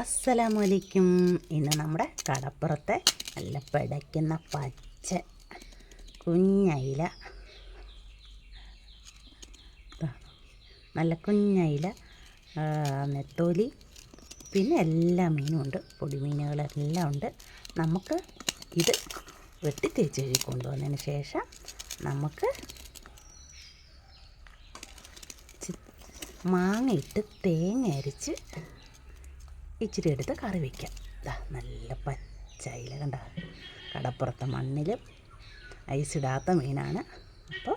അസ്സലാമലൈക്കും. ഇന്ന് നമ്മുടെ കടപ്പുറത്തെ നല്ല പിടയ്ക്കുന്ന പച്ച കുഞ്ഞയില. നല്ല കുഞ്ഞയില നെത്തോലി പിന്നെ എല്ലാ മീനും ഉണ്ട്. പൊടിമീനുകളെല്ലാം ഉണ്ട്. നമുക്ക് ഇത് വെട്ടി തേച്ച് കഴുകി കൊണ്ടുവന്നതിന് ശേഷം നമുക്ക് മാങ്ങ മാങ്ങയിട്ട് തേങ്ങ അരിച്ച് ഇച്ചിരി എടുത്ത് കറി വയ്ക്കാം. ദാ നല്ല പച്ചയില കണ്ട. കടപ്പുറത്തെ മണ്ണിൽ ഐസിടാത്ത മീനാണ്. അപ്പോൾ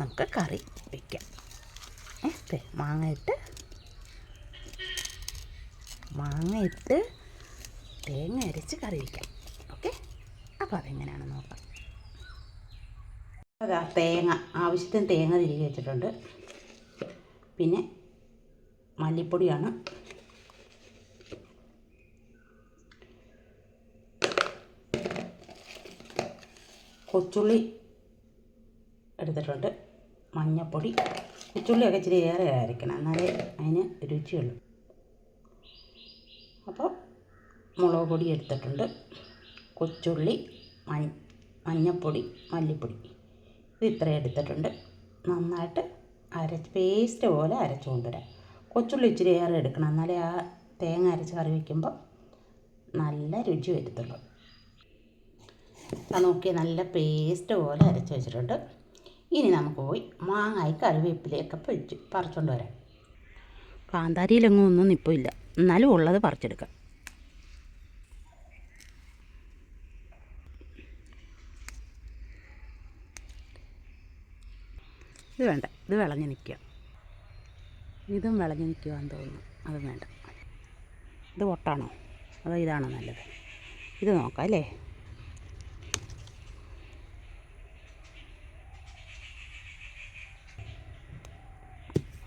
നമുക്ക് കറി വയ്ക്കാം. ഏ മാങ്ങ ഇട്ട് മാങ്ങ ഇട്ട് തേങ്ങ അരച്ച് കറി വയ്ക്കാം. ഓക്കെ? അപ്പോൾ അതെങ്ങനെയാണെന്ന് നോക്കാം. തേങ്ങ. ആവശ്യത്തിന് തേങ്ങ തിരികെ വെച്ചിട്ടുണ്ട്. പിന്നെ മല്ലിപ്പൊടിയാണ്. കൊച്ചുള്ളി എടുത്തിട്ടുണ്ട്. മഞ്ഞൾപ്പൊടി കൊച്ചുള്ളിയൊക്കെ ഇച്ചിരി ഏറെ ആയിരിക്കണം. എന്നാലേ അതിന് രുചിയുള്ളൂ. അപ്പോൾ മുളക് പൊടി എടുത്തിട്ടുണ്ട്. കൊച്ചുള്ളി മഞ്ഞ മഞ്ഞൾപ്പൊടി മല്ലിപ്പൊടി. ഇത് ഇത്രയും എടുത്തിട്ടുണ്ട്. നന്നായിട്ട് അരച്ച് പേസ്റ്റ് പോലെ അരച്ച് കൊണ്ടുവരാം. കൊച്ചുള്ളി ഇച്ചിരി ഏറെ എടുക്കണം. എന്നാലേ ആ തേങ്ങ അരച്ച് കറി വയ്ക്കുമ്പോൾ നല്ല രുചി വരുത്തുള്ളൂ. അത് നോക്കി നല്ല പേസ്റ്റ് പോലെ അരച്ച് വെച്ചിട്ടുണ്ട്. ഇനി നമുക്ക് പോയി മാങ്ങായി കറിവേപ്പിലയൊക്കെ പൊഴിച്ച് പറിച്ചുകൊണ്ട് വരാം. കാന്താരിയിലെങ്ങും ഒന്നും നിപ്പില്ല എന്നാലും ഉള്ളത് പറിച്ചെടുക്കാം. ഇത് വേണ്ട. ഇത് വിളഞ്ഞ് നിൽക്കുക. ഇതും വിളഞ്ഞ് നിൽക്കുവാന്ന് തോന്നുന്നു. അതും വേണ്ട. ഇത് പൊട്ടാണോ? അതോ ഇതാണോ നല്ലത്? ഇത് നോക്കാം അല്ലേ?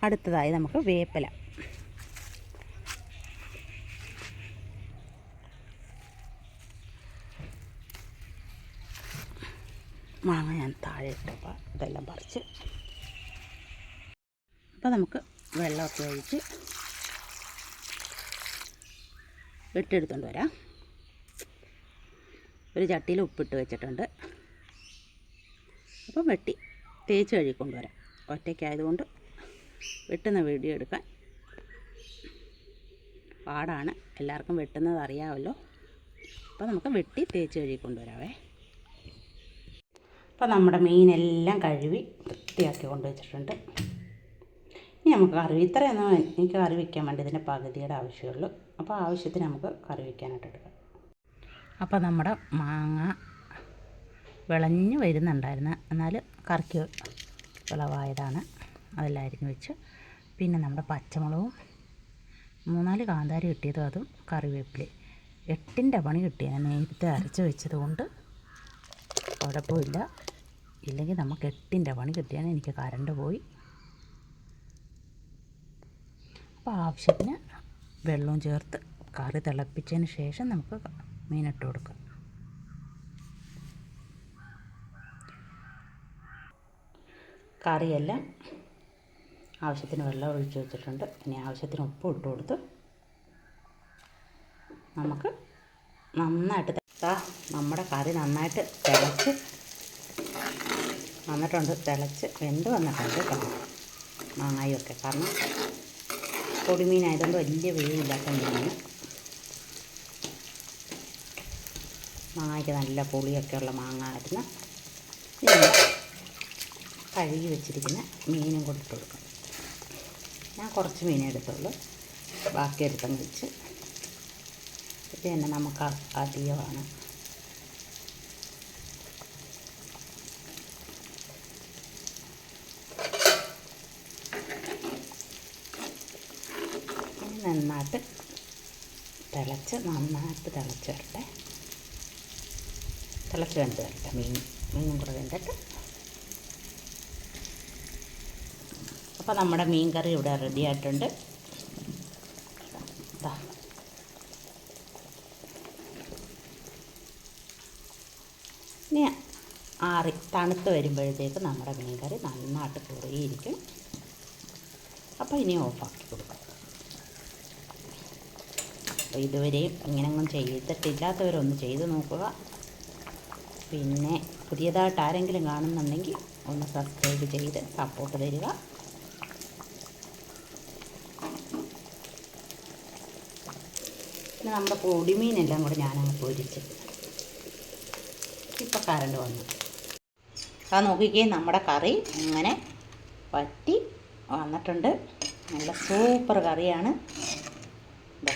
അടുത്തതായി നമുക്ക് വേപ്പില. മാങ്ങ ഞാൻ താഴെ ഇട്ടപ്പോൾ ഇതെല്ലാം പറിച്ച് അപ്പോൾ നമുക്ക് വെള്ളമൊക്കെ ഒഴിച്ച് ഇട്ടെടുത്തോണ്ട് വരാം. ഒരു ചട്ടിയിൽ ഉപ്പിട്ട് വെച്ചിട്ടുണ്ട്. അപ്പം വെട്ടി തേച്ച് കഴുകിക്കൊണ്ട് വരാം. ഒറ്റയ്ക്കായതുകൊണ്ട് വെട്ടുന്ന വീഡിയോ എടുക്കാൻ പാടാണ്. എല്ലാവർക്കും വെട്ടുന്നത് അറിയാമല്ലോ. അപ്പോൾ നമുക്ക് വെട്ടി തേച്ച് കഴുകിക്കൊണ്ട് വരാവേ. അപ്പോൾ നമ്മുടെ മീനെല്ലാം കഴുകി വൃത്തിയാക്കി കൊണ്ട് വെച്ചിട്ടുണ്ട്. ഇനി നമുക്ക് കറി ഇത്രയൊന്നും എനിക്ക് കറി വയ്ക്കാൻ വേണ്ടി ഇതിന്റെ പകുതിയുടെ ആവശ്യമുള്ളൂ അപ്പോൾ ആവശ്യത്തിന് നമുക്ക് കറി വയ്ക്കാനായിട്ട് എടുക്കാം. അപ്പോൾ നമ്മുടെ മാങ്ങ വിളഞ്ഞു വരുന്നുണ്ടായിരുന്നു. എന്നാൽ കറിക്ക് വിളവായതാണ്. അതെല്ലാം വെച്ച്. പിന്നെ നമ്മുടെ പച്ചമുളകും മൂന്നാൽ കാന്താരി കിട്ടിയതും അതും കറിവേപ്പില. എട്ടിന്റെ പണി കിട്ടിയ. നേരത്തെ അരച്ച് വെച്ചത് കൊണ്ട് കുഴപ്പമില്ല. ഇല്ലെങ്കിൽ നമുക്ക് എട്ടിന്റെ പണി കിട്ടിയാണ് എനിക്ക് കറണ്ട് പോയി. അപ്പോൾ ആവശ്യത്തിന് വെള്ളവും ചേർത്ത് കറി തിളപ്പിച്ചതിന് ശേഷം നമുക്ക് മീനിട്ട് കൊടുക്കാം. കറിയെല്ലാം ആവശ്യത്തിന് വെള്ളം ഒഴിച്ച് വെച്ചിട്ടുണ്ട്. ഇനി ആവശ്യത്തിന് ഉപ്പ് ഇട്ട് കൊടുത്ത് നമുക്ക് നന്നായിട്ട് നമ്മുടെ കറി നന്നായിട്ട് തിളച്ച് വന്നിട്ടുണ്ട്. തിളച്ച് വെന്ത് വന്നിട്ടുണ്ട് കേട്ടോ. മാങ്ങായൊക്കെ. കാരണം പൊടിമീനായതുകൊണ്ട് വലിയ വേവില്ലാത്ത മീനാണ് മാങ്ങയ്ക്ക് നല്ല പുളിയൊക്കെ ഉള്ള മാങ്ങ ആയിരുന്നു കഴുകി വെച്ചിരിക്കുന്ന മീനും കൂടി ഇട്ട് കൊടുക്കാം. ഞാൻ കുറച്ച് മീനേ എടുത്തുള്ളൂ. ബാക്കി എടുത്തങ്ങ് വെച്ച്. ഇത് തന്നെ നമുക്ക് അധികമാണ് ഇനി നന്നായിട്ട് തിളച്ച് നന്നായിട്ട് തിളച്ച് വരട്ടെ തിളച്ച് വെന്ത് വരട്ടെ. മീൻ മീനും കൂടെ വെന്തിട്ട്. അപ്പോൾ നമ്മുടെ മീൻ കറി ഇവിടെ റെഡി ആയിട്ടുണ്ട്. ഇനി ആറി തണുത്ത് വരുമ്പോഴത്തേക്ക് നമ്മുടെ മീൻ കറി നന്നായിട്ട് കുറുകിയിരിക്കും അപ്പോൾ ഇനി ഓഫാക്കി കൊടുക്കാം. അപ്പോൾ ഇതുവരെയും ഇങ്ങനെയൊന്നും ചെയ്തിട്ടില്ലാത്തവരൊന്ന് ചെയ്ത് നോക്കുക. പിന്നെ പുതിയതായിട്ട് ആരെങ്കിലും കാണുന്നുണ്ടെങ്കിൽ ഒന്ന് സബ്സ്ക്രൈബ് ചെയ്ത് സപ്പോർട്ട് തരിക. പിന്നെ നമ്മുടെ പൊടിമീനെല്ലാം കൂടെ ഞാനങ്ങ് പൊരിച്ച്. ഇപ്പോൾ കറണ്ട് വന്നു. അത് നോക്കിക്കേ നമ്മുടെ കറി ഇങ്ങനെ പറ്റി വന്നിട്ടുണ്ട്. നല്ല സൂപ്പർ കറിയാണ്. ഇതാ